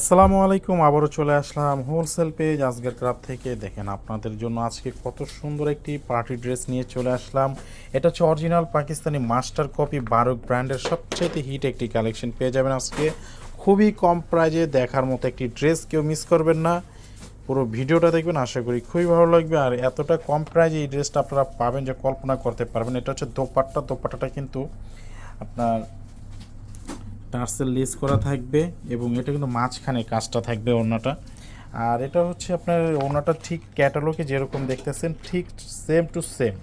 আসসালামু আলাইকুম, আবারও চলে আসলাম হোলসেল পেজ আজকের ক্রাফ থেকে। দেখেন, আপনাদের জন্য আজকে কত সুন্দর একটি পার্টি ড্রেস নিয়ে চলে আসলাম। এটা হচ্ছে অরিজিনাল পাকিস্তানি মাস্টার কপি বারুক ব্র্যান্ডের সবচেয়ে হিট একটি কালেকশন পেয়ে যাবেন আজকে। খুবই কম প্রাইজে দেখার মতো একটি ড্রেস কেউ মিস করবেন না। পুরো ভিডিওটা দেখবেন, আশা করি খুবই ভালো লাগবে। আর এতটা কম প্রাইজে এই ড্রেসটা আপনারা পাবেন যে কল্পনা করতে পারবেন। এটা হচ্ছে দোপাট্টা। দোপাট্টাটা কিন্তু আপনার টার্সেল লেস করা থাকবে এবং এটা কিন্তু মাঝখানে কাজটা থাকবে ওড়নাটা। আর এটা হচ্ছে আপনার ওড়নাটা ঠিক ক্যাটালগে যেরকম দেখতেছেন, ঠিক same to same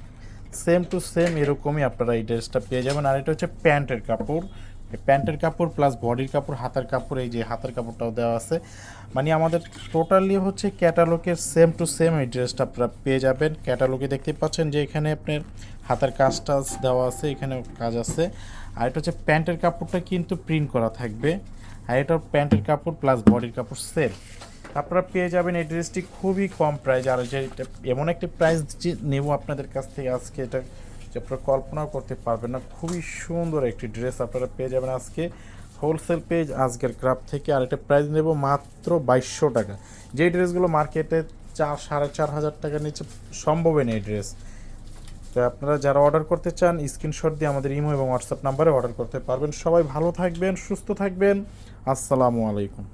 same to same এরকমই আপনারা এই ড্রেসটা পেয়ে যাবেন। আর এটা হচ্ছে প্যান্টের কাপড়। প্যান্টের কাপড় প্লাস বডির কাপড়, হাতার কাপড়, এই যে হাতের কাপড়টাও দেওয়া আছে। মানে আমাদের টোটালি হচ্ছে ক্যাটালগের সেম টু সেম এই ড্রেসটা আপনারা পেয়ে যাবেন। ক্যাটালগে দেখতে পাচ্ছেন যে এখানে আপনার হাতের কাজ টাজ দেওয়া আছে এখানে কাজ আছে। আর এটা হচ্ছে প্যান্টের কাপড়টা কিন্তু প্রিন্ট করা থাকবে। আর এটা প্যান্টের কাপড় প্লাস বডির কাপড় সেম আপনারা পেয়ে যাবেন এই ড্রেসটি খুবই কম প্রাইস আর যে এমন একটি প্রাইস নেব আপনাদের কাছ থেকে আজকে, এটা যে আপনারা কল্পনাও করতে পারবেন না। খুবই সুন্দর একটি ড্রেস আপনারা পেয়ে যাবেন আজকে। হোলসেল পেজ আজকের ক্রাফ থেকে আর এটা প্রাইস নেব মাত্র বাইশশো টাকা। যেই ড্রেসগুলো মার্কেটে চার, সাড়ে চার হাজার টাকার নিচে সম্ভবই নেই ড্রেস। তো আপনারা যারা অর্ডার করতে চান, স্ক্রিনশট দিয়ে আমাদের ইমো এবং হোয়াটসঅ্যাপ নাম্বারে অর্ডার করতে পারবেন। সবাই ভালো থাকবেন, সুস্থ থাকবেন। আসসালামু আলাইকুম।